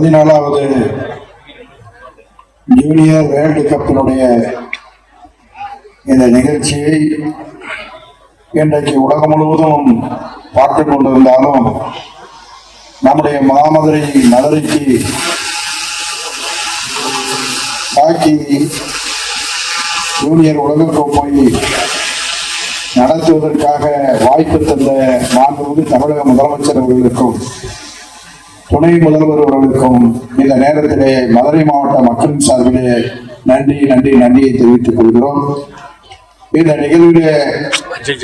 பதினாலாவது junior world கப்பினுடைய இந்த நிகழ்ச்சியை இன்றைக்கு உலகம் முழுவதும் பார்த்து கொண்டிருந்தாலும் நம்முடைய மாமதுரை மதுரைக்கு தாக்கி ஜூனியர் உலகக்கோப்பை நடத்துவதற்காக வாய்ப்பு தந்த மாண்புமிகு தமிழக முதலமைச்சர் அவர்களுக்கும் துணை முதல்வர் அவர்களுக்கும் இந்த நேரத்திலே மதுரை மாவட்ட மக்களின் சார்பிலே நன்றி நன்றி நன்றியை தெரிவித்துக் கொள்கிறோம். இந்த நிகழ்விலே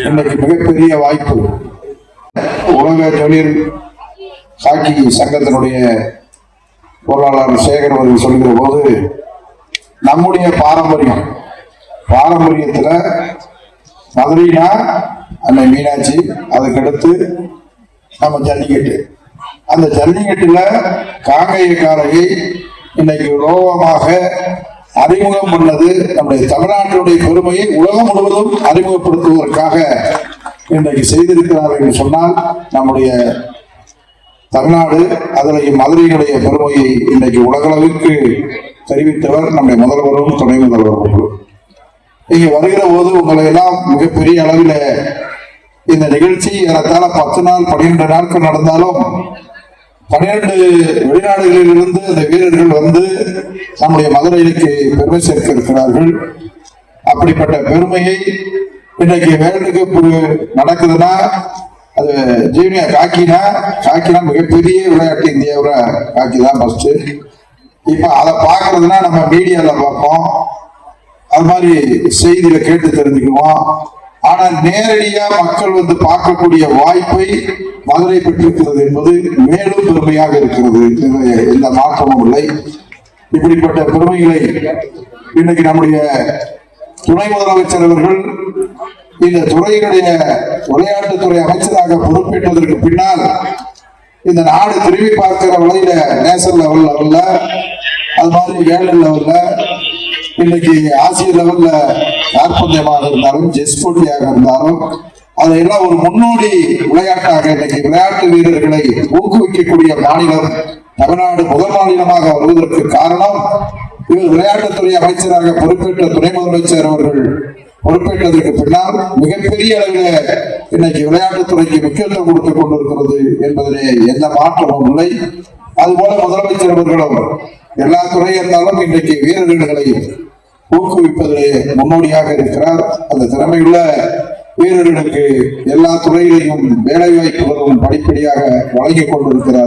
இன்னைக்கு மிகப்பெரிய வாய்ப்பு உலக ஜூனியர் ஹாக்கி சங்கத்தினுடைய பொருளாளர் சேகர் அவர்கள் சொல்கிற போது நம்முடைய பாரம்பரியம் பாரம்பரியத்துல மதுரைனா அன்னை மீனாட்சி அதுக்கடுத்து நம்ம ஜல்லிக்கட்டு. அந்த ஜல்லிக்கட்டுல காங்கையக்காரரை இன்னைக்கு ரோபமாக அறிமுகம் பண்ணது நம்முடைய தமிழ்நாட்டினுடைய பெருமையை உலகம் முழுவதும் அறிமுகப்படுத்துவதற்காக இன்றைக்கு செய்திருக்கிறார் என்று சொன்னால் நம்முடைய தமிழ்நாடு அதில் மதுரையினுடைய பெருமையை இன்றைக்கு உலகளவிற்கு தெரிவித்தவர் நம்முடைய முதல்வரும் துணை முதல்வரும் இங்க வருகிற போது உங்களை எல்லாம் மிகப்பெரிய அளவில் இந்த நிகழ்ச்சி ஏறத்தாழ பத்து நாள் பன்னிரண்டு நாட்கள் நடந்தாலும் பன்னிரண்டு வெளிநாடுகளில் இருந்து அந்த வீரர்கள் வந்து நம்முடைய மதுரைக்கு பெருமை சேர்க்க இருக்கிறார்கள். அப்படிப்பட்ட பெருமையை இன்னைக்கு வேர்ல்டு கப் நடக்குதுன்னா அது ஜூனியர் காக்கினா காக்கினா மிகப்பெரிய விளையாட்டு இந்தியாவில் காக்கி தான் ஃபர்ஸ்ட் இப்போ அதை பார்க்கறதுனா நம்ம மீடியாவில் பார்ப்போம். அது மாதிரி செய்தியில கேட்டு தெரிஞ்சுக்குவோம். ஆனா நேரடியா மக்கள் வந்து பார்க்கக்கூடிய வாய்ப்பை மதுரை பெற்றிருக்கிறது என்பது மேலும் பெருமையாக இருக்கிறது. இதுல எந்த மாற்றமும் இல்லை. இப்படிப்பட்ட பெருமைகளை இன்னைக்கு நம்முடைய துணை முதலமைச்சர் அவர்கள் இந்த துறையினுடைய விளையாட்டுத்துறை அமைச்சராக பொறுப்பேற்றதற்கு பின்னால் இந்த நாடு திரும்பி பார்க்கிற வழியில நேஷனல் லெவல் லெவல்ல அது மாதிரி வேர்ல்டு லெவல்ல இன்னைக்கு ஆசிய லெவல்ல காற்பந்தயமாக இருந்தாலும் செஸ் போட்டியாக இருந்தாலும் அதையெல்லாம் ஒரு முன்னோடி விளையாட்டாக இன்னைக்கு விளையாட்டு வீரர்களை ஊக்குவிக்கக்கூடிய மாநிலம் தமிழ்நாடு முதல் மாநிலமாக வருவதற்கு காரணம் இவர் விளையாட்டுத்துறை அமைச்சராக பொறுப்பேற்ற துணை முதலமைச்சர் அவர்கள் பொறுப்பேற்றதற்கு பின்னால் மிகப்பெரிய அளவில் இன்னைக்கு விளையாட்டுத்துறைக்கு முக்கியத்துவம் கொடுத்துக் கொண்டிருக்கிறது என்பதிலே எந்த மாற்றமும் இல்லை. அதுபோல முதலமைச்சர் அவர்களும் எல்லா துறையாக இன்றைக்கு வீரர்களை ஊக்குவிப்பதிலே முன்னோடியாக இருக்கிறார். அந்த திறமையுள்ள வீரர்களுக்கு எல்லா துறையிலையும் வேலை வாய்ப்புகளும் படிப்படியாக வழங்கிக் கொண்டிருக்கிறார்.